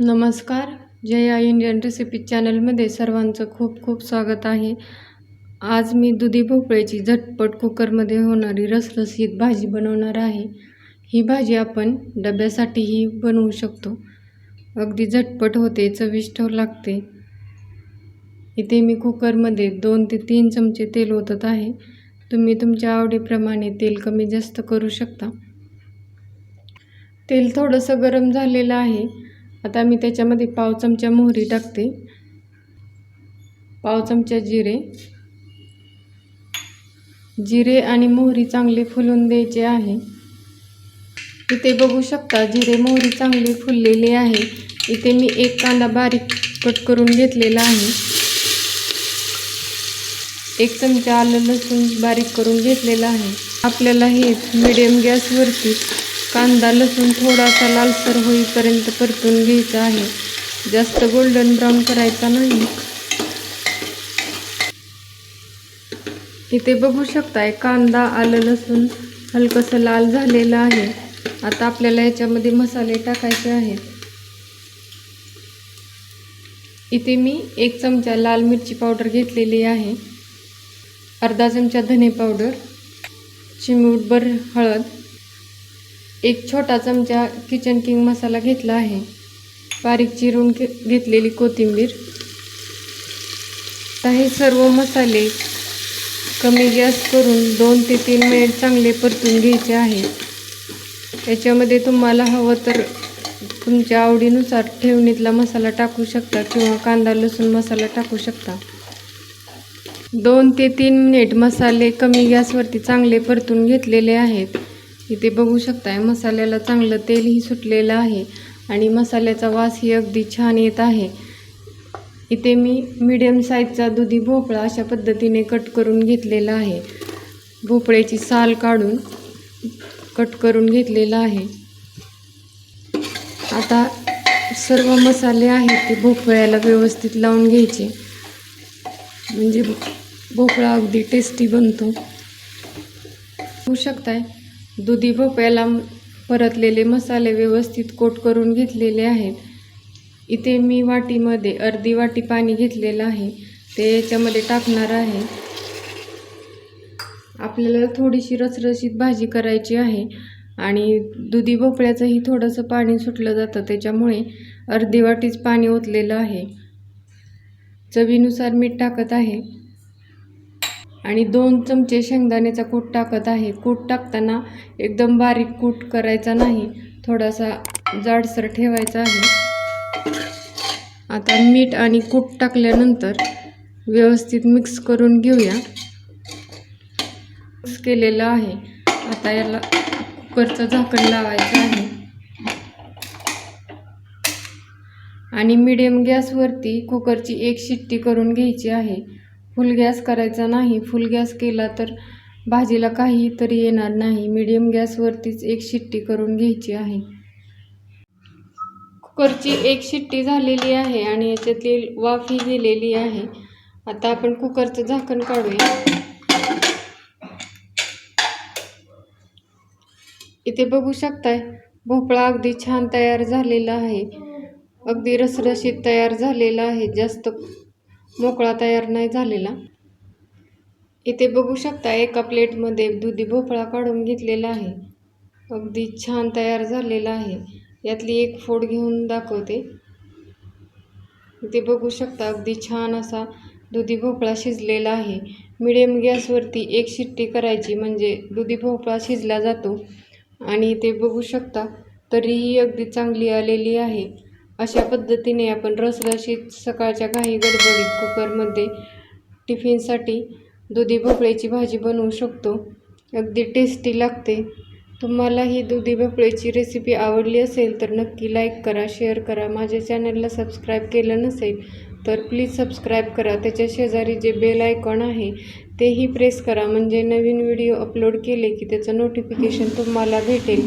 नमस्कार. Jaya Indian recipe चॅनलमध्ये सर्वांचं खूप खूप स्वागत आहे. आज मी दुधी भोपळ्याची झटपट कुकरमध्ये होणारी रसरसीत भाजी बनवणार आहे. ही भाजी आपण डब्यासाठीही बनवू शकतो. अगदी झटपट होते चविष्ट लागते. इथे मी कुकरमध्ये दोन ते तीन चमचे तेल ओतत आहे. तुम्ही तुमच्या आवडीप्रमाणे तेल कमी जास्त करू शकता. तेल थोडंसं गरम झालेलं आहे. आता मी त्याच्यामध्ये पाव चमचा मोहरी टाकते. पाव चमचा जिरे. जिरे आणि मोहरी चांगले फुलून द्यायचे आहे. इथे बघू शकता जिरे मोहरी चांगली फुललेली आहे. इथे मी एक कांदा बारीक कट करून घेतलेला आहे. एक चमचा आलं लसूण बारीक करून घेतलेला आहे. आपल्याला हे मिडियम गॅसवरती कांदा लसूण थोडासा लालसर होईपर्यंत परतून घ्यायचा आहे. जास्त गोल्डन ब्राऊन करायचा नाही. इथे बघू शकताय कांदा आलं लसूण हलकंसं लाल झालेलं आहे. आता आपल्याला याच्यामध्ये मसाले टाकायचे आहेत. इथे मी एक चमचा लाल मिरची पावडर घेतलेली आहे. अर्धा चमचा धने पावडर चिमूटभर हळद एक छोटा चमचा किचन किंग मसाला घेतला आहे. बारीक चिरून घे घेतलेली कोथिंबीर. हे सर्व मसाले कमी गॅस करून दोन ते तीन मिनिट चांगले परतून घ्यायचे आहे याच्यामध्ये तुम्हाला हवं तर तुमच्या आवडीनुसार ठेवणीतला मसाला टाकू शकता किंवा कांदा लसूण मसाला टाकू शकता. दोन ते तीन मिनिट मसाले कमी गॅसवरती चांगले परतून घेतलेले आहेत. इथे बघू शकताय मसाल्याला चांगलं तेलही सुटलेलं आहे आणि मसाल्याचा वासही अगदी छान येत आहे. इथे मी मीडियम साईजचा दुधी भोपळा अशा पद्धतीने कट करून घेतलेला आहे. भोपळ्याची साल काढून कट करून घेतलेला आहे. आता सर्व मसाले आहेत ते भोपळ्याला व्यवस्थित लावून घ्यायचे. म्हणजे भोपळा अगदी टेस्टी बनतो. होऊ शकताय दुधी भोपळ्याला परतलेले मसाले व्यवस्थित कोट करून घेतलेले आहेत. इथे मी वाटीमध्ये अर्धी वाटी पाणी घेतलेलं आहे. ते याच्यामध्ये टाकणार आहे. आपल्याला थोडीशी रसरशीत भाजी करायची आहे आणि दुधी भोपळ्याचंही थोडंसं पाणी सुटलं जातं त्याच्यामुळे अर्धी वाटीच पाणी ओतलेलं आहे. चवीनुसार मीठ टाकत आहे. आणि दोन चमचे शेंगदाण्याचा कूट टाकत आहे. कूट टाकताना एकदम बारीक कूट करायचा नाही थोडासा जाडसर ठेवायचा आहे. आता मीठ आणि कूट टाकल्यानंतर व्यवस्थित मिक्स करून घेऊया. मिक्स केलेलं आहे. आता याला कुकरचं झाकण लावायचं आहे. आणि मिडियम गॅसवरती कुकरची एक शिट्टी करून घ्यायची आहे. फुल गॅस करायचा नाही. फुल गॅस केला तर भाजीला काही तरी येणार नाही. मीडियम गॅसवरतीच एक शिट्टी करून घ्यायची आहे. कुकरची एक शिट्टी झालेली आहे आणि याच्यातली वाफी गेलेली आहे. आता आपण कुकरचं झाकण काढूया. इथे बघू शकताय भोपळा अगदी छान तयार झालेला आहे. अगदी रसरशीत तयार झालेला आहे. जास्त मोकळा तयार नाही झालेला. इथे बघू शकता एका प्लेटमध्ये दुधी भोपळा काढून घेतलेला आहे. अगदी छान तयार झालेला आहे. यातली एक फोड घेऊन दाखवते. इथे बघू शकता अगदी छान असा दुधी भोपळा शिजलेला आहे. मिडियम गॅसवरती एक शिट्टी करायची म्हणजे दुधी भोपळा शिजला जातो. आणि इथे बघू शकता तरीही अगदी चांगली आलेली आहे. अशा पद्धतीने आपण रसरशीत सकाळच्या काही गडबडीत कुकरमध्ये टिफिनसाठी दुधी भोपळ्याची भाजी बनवू शकतो. अगदी टेस्टी लागते. तुम्हाला ही दुधी भोपळ्याची रेसिपी आवडली असेल तर नक्की लाईक करा शेअर करा. माझ्या चॅनलला सबस्क्राईब केलं नसेल तर प्लीज सबस्क्राईब करा. त्याच्या शेजारी जे बेल आयकॉन आहे तेही प्रेस करा. म्हणजे नवीन व्हिडिओ अपलोड केले की त्याचं नोटिफिकेशन तुम्हाला भेटेल.